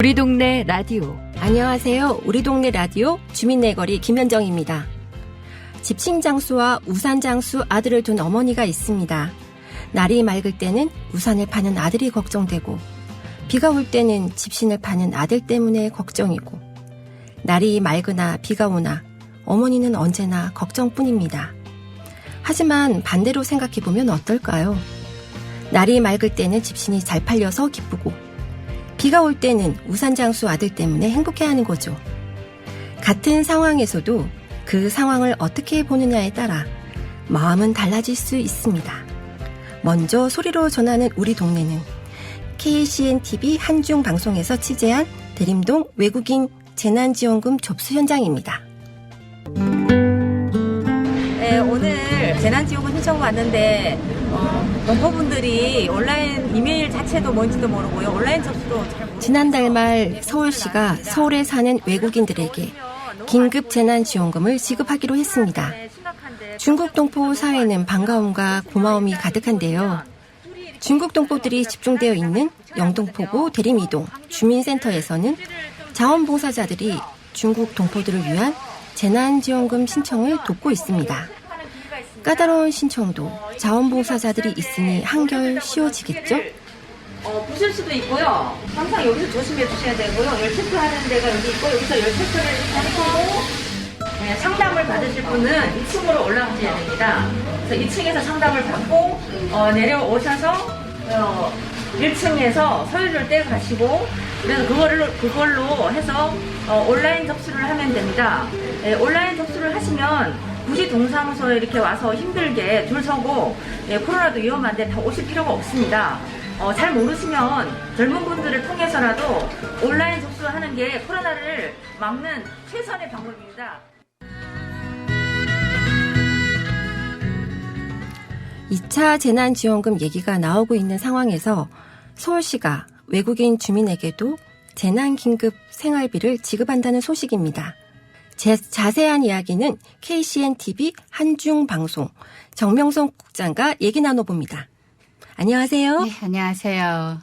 우리 동네 라디오 안녕하세요. 우리 동네 라디오 주민내거리 김현정입니다. 집신 장수와 우산 장수 아들을 둔 어머니가 있습니다. 날이 맑을 때는 우산을 파는 아들이 걱정되고 비가 올 때는 집신을 파는 아들 때문에 걱정이고 날이 맑으나 비가 오나 어머니는 언제나 걱정뿐입니다. 하지만 반대로 생각해보면 어떨까요? 날이 맑을 때는 집신이 잘 팔려서 기쁘고 비가 올 때는 우산 장수 아들 때문에 행복해하는 거죠. 같은 상황에서도 그 상황을 어떻게 보느냐에 따라 마음은 달라질 수 있습니다. 먼저 소리로 전하는 우리 동네는 KCN TV 한중 방송에서 취재한 대림동 외국인 재난지원금 접수 현장입니다. 네, 오늘 재난지원금 신청 왔는데 어, 농포분들이 온라인 이메일 자체도 뭔지도 모르고요. 온라인 접수도 잘 모르고 지난달 말 서울시가 서울에 사는 외국인들에게 긴급 재난 지원금을 지급하기로 했습니다. 중국 동포 사회는 반가움과 고마움이 가득한데요. 중국 동포들이 집중되어 있는 영동포구 대림이동 주민센터에서는 자원봉사자들이 중국 동포들을 위한 재난지원금 신청을 돕고 있습니다. 까다로운 신청도 자원봉사자들이 있으니 한결 쉬워지겠죠? 어, 부실 수도 있고요. 항상 여기서 조심해 주셔야 되고요. 열 체크하는 데가 여기 있고 여기서 열 체크를 하시고 네, 상담을 받으실 분은 2층으로 올라가셔야 됩니다. 그래서 2층에서 상담을 받고 어, 내려오셔서 어, 1층에서 서류를 떼 가시고 그래서 그거를 그걸로 해서 어, 온라인 접수를 하면 됩니다. 예, 온라인 접수를 하시면 굳이 동사무소에 이렇게 와서 힘들게 줄 서고 예, 코로나도 위험한데 다 오실 필요가 없습니다. 어, 잘 모르시면 젊은 분들을 통해서라도 온라인 접수하는 게 코로나를 막는 최선의 방법입니다. 2차 재난지원금 얘기가 나오고 있는 상황에서 서울시가 외국인 주민에게도 재난긴급 생활비를 지급한다는 소식입니다. 제, 자세한 이야기는 KCN TV 한중 방송 정명성 국장과 얘기 나눠봅니다. 안녕하세요. 네, 안녕하세요.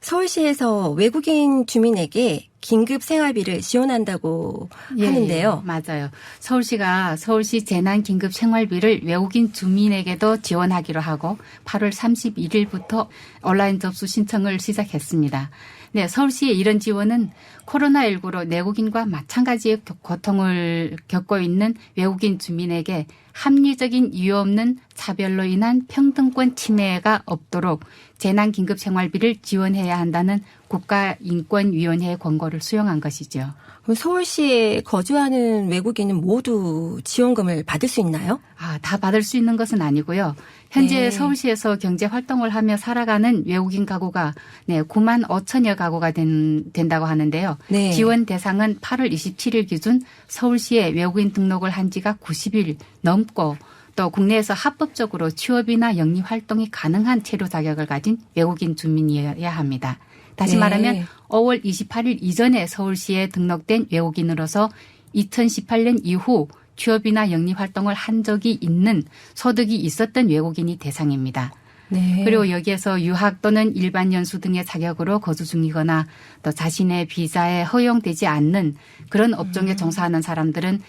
서울시에서 외국인 주민에게 긴급 생활비를 지원한다고 예, 하는데요. 예, 맞아요. 서울시가 서울시 재난 긴급 생활비를 외국인 주민에게도 지원하기로 하고 8월 31일부터 온라인 접수 신청을 시작했습니다. 네, 서울시의 이런 지원은 코로나19로 내국인과 마찬가지의 고- 고통을 겪고 있는 외국인 주민에게 합리적인 이유 없는 차별로 인한 평등권 침해가 없도록 재난 긴급 생활비를 지원해야 한다는 국가인권위원회의 권고를 수용한 것이죠. 그럼 서울시에 거주하는 외국인은 모두 지원금을 받을 수 있나요? 아, 다 받을 수 있는 것은 아니고요. 현재 네. 서울시에서 경제 활동을 하며 살아가는 외국인 가구가 네, 9만 5천여 가구가 된, 된다고 하는데요. 네. 지원 대상은 8월 27일 기준 서울시에 외국인 등록을 한 지가 90일 넘고 또 국내에서 합법적으로 취업이나 영리 활동이 가능한 체류 자격을 가진 외국인 주민이어야 합니다. 다시 네. 말하면 5월 28일 이전에 서울시에 등록된 외국인으로서 2018년 이후 취업이나 영리 활동을 한 적이 있는 소득이 있었던 외국인이 대상입니다. 네. 그리고 여기에서 유학 또는 일반 연수 등의 자격으로 거주 중이거나 또 자신의 비자에 허용되지 않는 그런 업종에 음. 종사하는 사람들은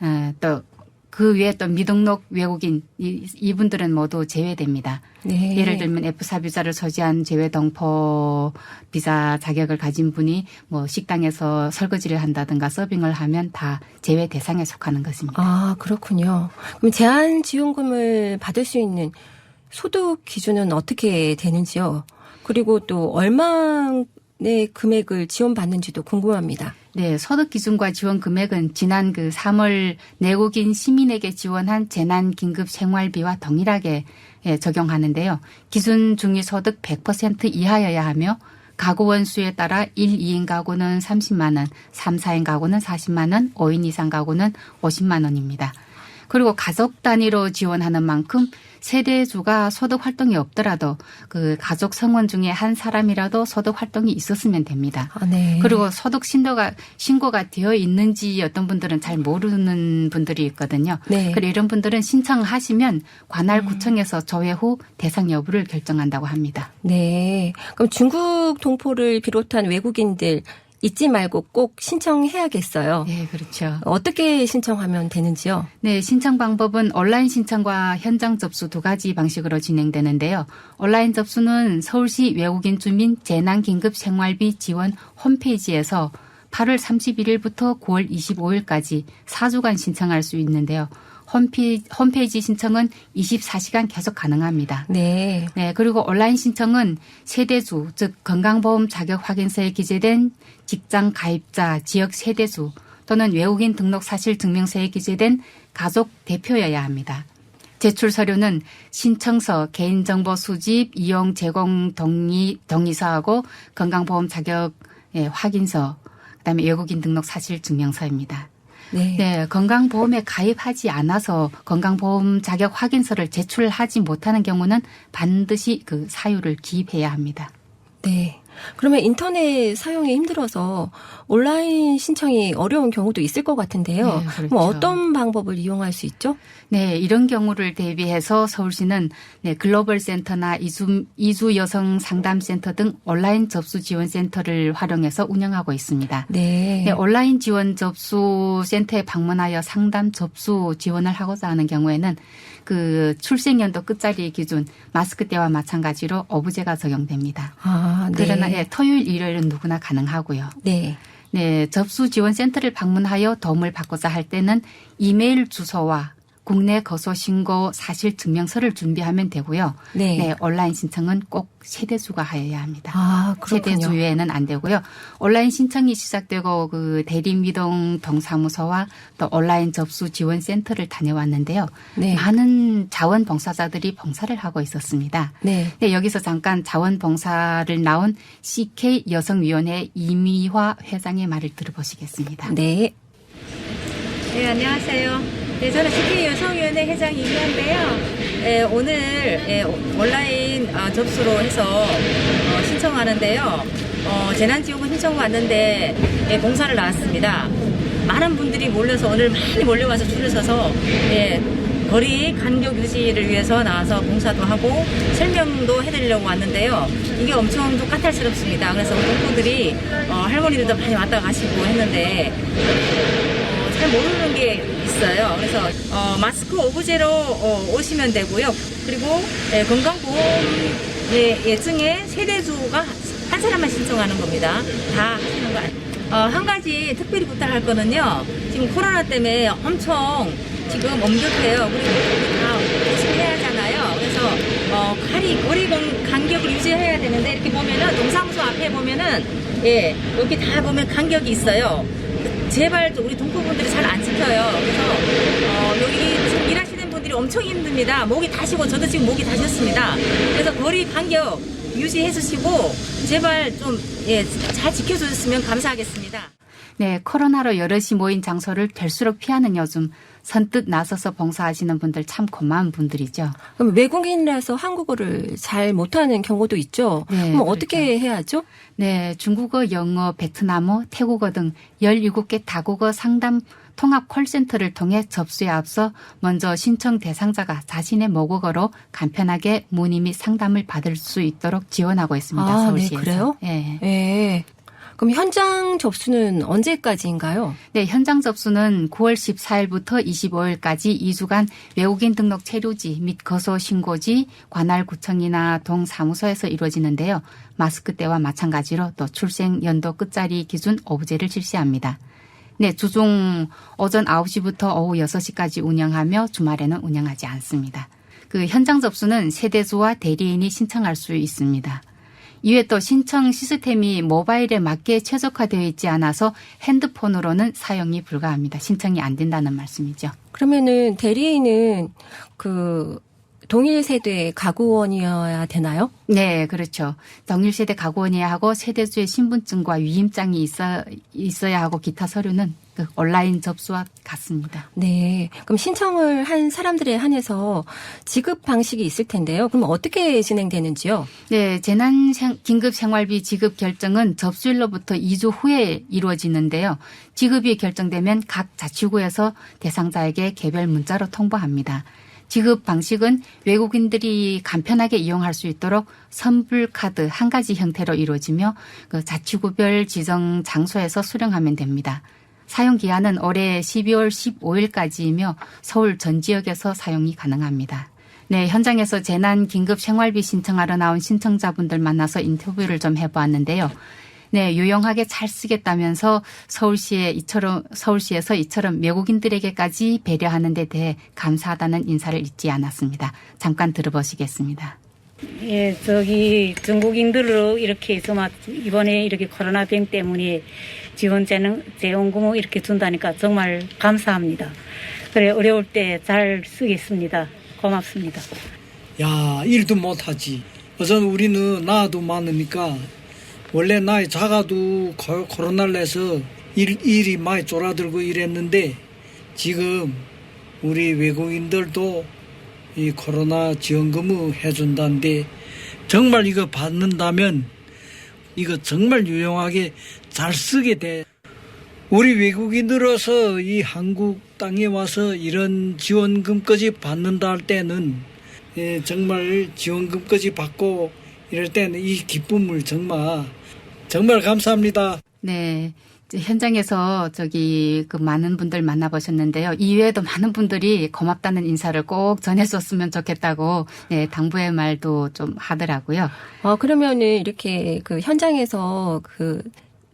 어, 또 그 외에 또 미등록 외국인 이- 이분들은 모두 제외됩니다. 네. 예를 들면 F4 비자를 소지한 제외 동포 비자 자격을 가진 분이 뭐 식당에서 설거지를 한다든가 서빙을 하면 다 제외 대상에 속하는 것입니다. 아, 그렇군요. 그럼 제한 지원금을 받을 수 있는 소득 기준은 어떻게 되는지요? 그리고 또 얼마의 금액을 지원받는지도 궁금합니다. 네, 소득 기준과 지원 금액은 지난 그 3월 내국인 시민에게 지원한 재난 긴급 생활비와 동일하게 예, 적용하는데요. 기준 중위 소득 100% 이하여야 하며 가구 원수에 따라 1, 2인 가구는 30만 원, 3, 4인 가구는 40만 원, 5인 이상 가구는 50만 원입니다. 그리고 가족 단위로 지원하는 만큼 세대주가 소득 활동이 없더라도 그 가족 성원 중에 한 사람이라도 소득 활동이 있었으면 됩니다. 아, 네. 그리고 소득 신고가 신고가 되어 있는지 어떤 분들은 잘 모르는 분들이 있거든요. 네. 그리고 이런 분들은 신청하시면 관할 구청에서 조회 후 대상 여부를 결정한다고 합니다. 네. 그럼 중국 동포를 비롯한 외국인들 잊지 말고 꼭 신청해야겠어요. 네, 그렇죠. 어떻게 신청하면 되는지요? 네, 신청 방법은 온라인 신청과 현장 접수 두 가지 방식으로 진행되는데요. 온라인 접수는 서울시 외국인 주민 재난 긴급 생활비 지원 홈페이지에서 8월 31일부터 9월 25일까지 4주간 신청할 수 있는데요. 홈페이지, 홈페이지 신청은 24시간 계속 가능합니다. 네. 네, 그리고 온라인 신청은 세대수, 즉 건강보험 자격 확인서에 기재된 직장 가입자 지역 세대수 또는 외국인 등록 사실 증명서에 기재된 가족 대표여야 합니다. 제출 서류는 신청서, 개인정보 수집, 이용 제공 동의, 동의서하고 건강보험 자격 예, 확인서, 그다음에 외국인 등록 사실 증명서입니다. 네. 네, 건강보험에 가입하지 않아서 건강보험 자격 확인서를 제출하지 못하는 경우는 반드시 그 사유를 기입해야 합니다. 네. 그러면 인터넷 사용이 힘들어서 온라인 신청이 어려운 경우도 있을 것 같은데요. 네, 그렇죠. 그럼 어떤 방법을 이용할 수 있죠? 네, 이런 경우를 대비해서 서울시는 네, 글로벌 센터나 이주, 이주 여성 상담센터 등 온라인 접수 지원 센터를 활용해서 운영하고 있습니다. 네. 네, 온라인 지원 접수 센터에 방문하여 상담 접수 지원을 하고자 하는 경우에는 그 출생연도 끝자리 기준 마스크 때와 마찬가지로 어부제가 적용됩니다. 아, 네. 그러나 예, 토요일, 일요일은 누구나 가능하고요. 네. 네, 접수 지원 센터를 방문하여 도움을 받고자 할 때는 이메일 주소와 국내 거소 신고 사실 증명서를 준비하면 되고요. 네. 네, 온라인 신청은 꼭 세대수가 하여야 합니다. 아, 그렇군요. 세대수 외에는 안 되고요. 온라인 신청이 시작되고 그 대리미동 동사무소와 또 온라인 접수 지원 센터를 다녀왔는데요. 네. 많은 자원봉사자들이 봉사를 하고 있었습니다. 네. 네, 여기서 잠깐 자원봉사를 나온 CK 여성위원회 이미화 회장의 말을 들어보시겠습니다. 네. 네, 안녕하세요. 네, 저는 CK 여성위원회 회장 이미한데요. 네, 오늘 예, 온라인 아, 접수로 해서 어, 신청하는데요. 어, 재난지원금 신청 왔는데 예, 봉사를 나왔습니다. 많은 분들이 몰려서 오늘 많이 몰려와서 줄을 서서 예, 거리 간격 유지를 위해서 나와서 봉사도 하고 설명도 해드리려고 왔는데요. 이게 엄청 좀 까탈스럽습니다. 그래서 동포들이 어, 할머니들도 많이 왔다 가시고 했는데 어, 잘 모르는 게 있어요. 그래서 어, 마스크 오브제로 어, 오시면 되고요. 그리고 예, 건강보험 예, 예증에 세대주가 한 사람만 신청하는 겁니다. 다 하시는 거. 어, 한 가지 특별히 부탁할 거는요. 지금 코로나 때문에 엄청 지금 엄격해요. 그리고 다 조심해야 하잖아요. 그래서 어, 거리 거리 간- 간격을 유지해야 되는데 이렇게 보면은 동사무소 앞에 보면은 예 여기 다 보면 간격이 있어요. 제발 좀 우리 동포분들이 잘 안 지켜요. 그래서 어, 여기 일하시는 분들이 엄청 힘듭니다. 목이 다시고 저도 지금 목이 다셨습니다. 그래서 거리 간격 유지해 주시고 제발 좀예잘 지켜주셨으면 감사하겠습니다. 네, 코로나로 여럿이 모인 장소를 될수록 피하는 요즘 선뜻 나서서 봉사하시는 분들 참 고마운 분들이죠. 그럼 외국인이라서 한국어를 잘 못하는 경우도 있죠. 네, 그럼 어떻게 해야죠? 네, 중국어, 영어, 베트남어, 태국어 등 17개 다국어 상담 통합 콜센터를 통해 접수에 앞서 먼저 신청 대상자가 자신의 모국어로 간편하게 문의 및 상담을 받을 수 있도록 지원하고 있습니다. 아, 네, 서울시에서. 그래요? 네. 네. 그럼 현장 접수는 언제까지인가요? 네, 현장 접수는 9월 14일부터 25일까지 2주간 외국인 등록 체류지 및 거소 신고지 관할구청이나 동사무소에서 이루어지는데요. 마스크 때와 마찬가지로 또 출생 연도 끝자리 기준 오브제를 실시합니다. 네, 주중 오전 9시부터 오후 6시까지 운영하며 주말에는 운영하지 않습니다. 그 현장 접수는 세대수와 대리인이 신청할 수 있습니다. 이외 또 신청 시스템이 모바일에 맞게 최적화되어 있지 않아서 핸드폰으로는 사용이 불가합니다. 신청이 안 된다는 말씀이죠. 그러면은 대리인은 그 동일 세대 가구원이어야 되나요? 네, 그렇죠. 동일 세대 가구원이야 하고 세대수의 신분증과 위임장이 있어 있어야 하고 기타 서류는 그 온라인 접수와 같습니다. 네. 그럼 신청을 한 사람들에 한해서 지급 방식이 있을 텐데요. 그럼 어떻게 진행되는지요? 네, 재난 생- 긴급 생활비 지급 결정은 접수일로부터 2주 후에 이루어지는데요. 지급이 결정되면 각 자치구에서 대상자에게 개별 문자로 통보합니다. 지급 방식은 외국인들이 간편하게 이용할 수 있도록 선불 카드 한 가지 형태로 이루어지며 그 자치구별 지정 장소에서 수령하면 됩니다. 사용 기한은 올해 12월 15일까지이며 서울 전 지역에서 사용이 가능합니다. 네, 현장에서 재난 긴급 생활비 신청하러 나온 신청자분들 만나서 인터뷰를 좀 해보았는데요. 네, 유용하게 잘 쓰겠다면서 서울시에 이처럼 서울시에서 이처럼 외국인들에게까지 배려하는 데 대해 감사하다는 인사를 잊지 않았습니다. 잠깐 들어보시겠습니다. 예, 저기 중국인들로 이렇게 해서 막 이번에 이렇게 코로나 병 때문에 지원 재능 재원금을 이렇게 준다니까 정말 감사합니다. 그래 어려울 때 잘 쓰겠습니다. 고맙습니다. 야 일도 못하지. 우선 우리는 나도 많으니까 원래 나이 작아도 코- 코로나를 내서 일, 일이 많이 쫄아들고 이랬는데 지금 우리 외국인들도 이 코로나 지원금을 해준다는데 정말 이거 받는다면 이거 정말 유용하게 잘 쓰게 돼. 우리 외국인으로서 이 한국 땅에 와서 이런 지원금까지 받는다 할 때는 예, 정말 지원금까지 받고 이럴 때는 이 기쁨을 정말 정말 감사합니다. 네. 현장에서 저기 그 많은 분들 만나보셨는데요. 이외에도 많은 분들이 고맙다는 인사를 꼭 전해줬으면 좋겠다고 네, 당부의 말도 좀 하더라고요. 어, 그러면은 이렇게 그 현장에서 그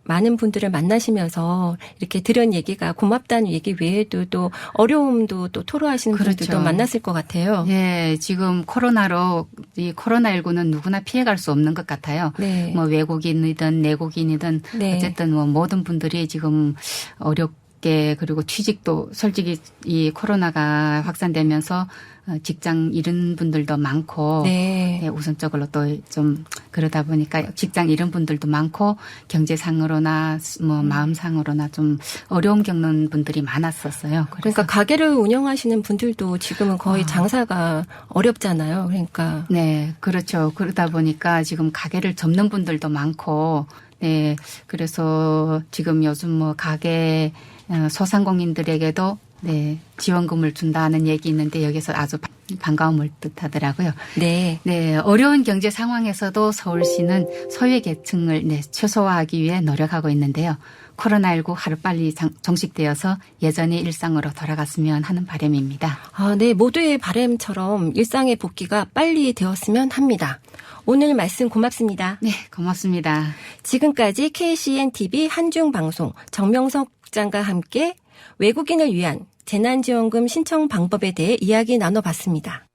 많은 분들을 만나시면서 이렇게 들은 얘기가 고맙다는 얘기 외에도 또 어려움도 또 토로하시는 그렇죠. 분들도 만났을 것 같아요. 예, 지금 코로나로 이 코로나19는 누구나 피해갈 수 없는 것 같아요. 네. 뭐 외국인이든 내국인이든 네. 어쨌든 뭐 모든 분들이 지금 어렵 게 그리고 취직도 솔직히 이 코로나가 확산되면서 어, 직장 잃은 분들도 많고 네. 네, 우선적으로 또 좀 그러다 보니까 직장 잃은 분들도 많고 경제상으로나 뭐 마음상으로나 좀 어려움 겪는 분들이 많았었어요. 그러니까 가게를 운영하시는 분들도 지금은 거의 아. 장사가 어렵잖아요. 그러니까 네, 그렇죠. 그러다 보니까 지금 가게를 접는 분들도 많고, 네, 그래서 지금 요즘 뭐 가게 어, 소상공인들에게도 네, 지원금을 준다는 얘기 있는데 여기서 아주 바- 반가움을 뜻하더라고요. 네. 네, 어려운 경제 상황에서도 서울시는 소외 계층을 네, 최소화하기 위해 노력하고 있는데요. 코로나19 하루빨리 장- 종식되어서 예전의 일상으로 돌아갔으면 하는 바람입니다. 아, 네. 모두의 바램처럼 일상의 복귀가 빨리 되었으면 합니다. 오늘 말씀 고맙습니다. 네, 고맙습니다. 지금까지 KCN TV 한중 방송 정명석 국장과 함께 외국인을 위한 재난지원금 신청 방법에 대해 이야기 나눠봤습니다.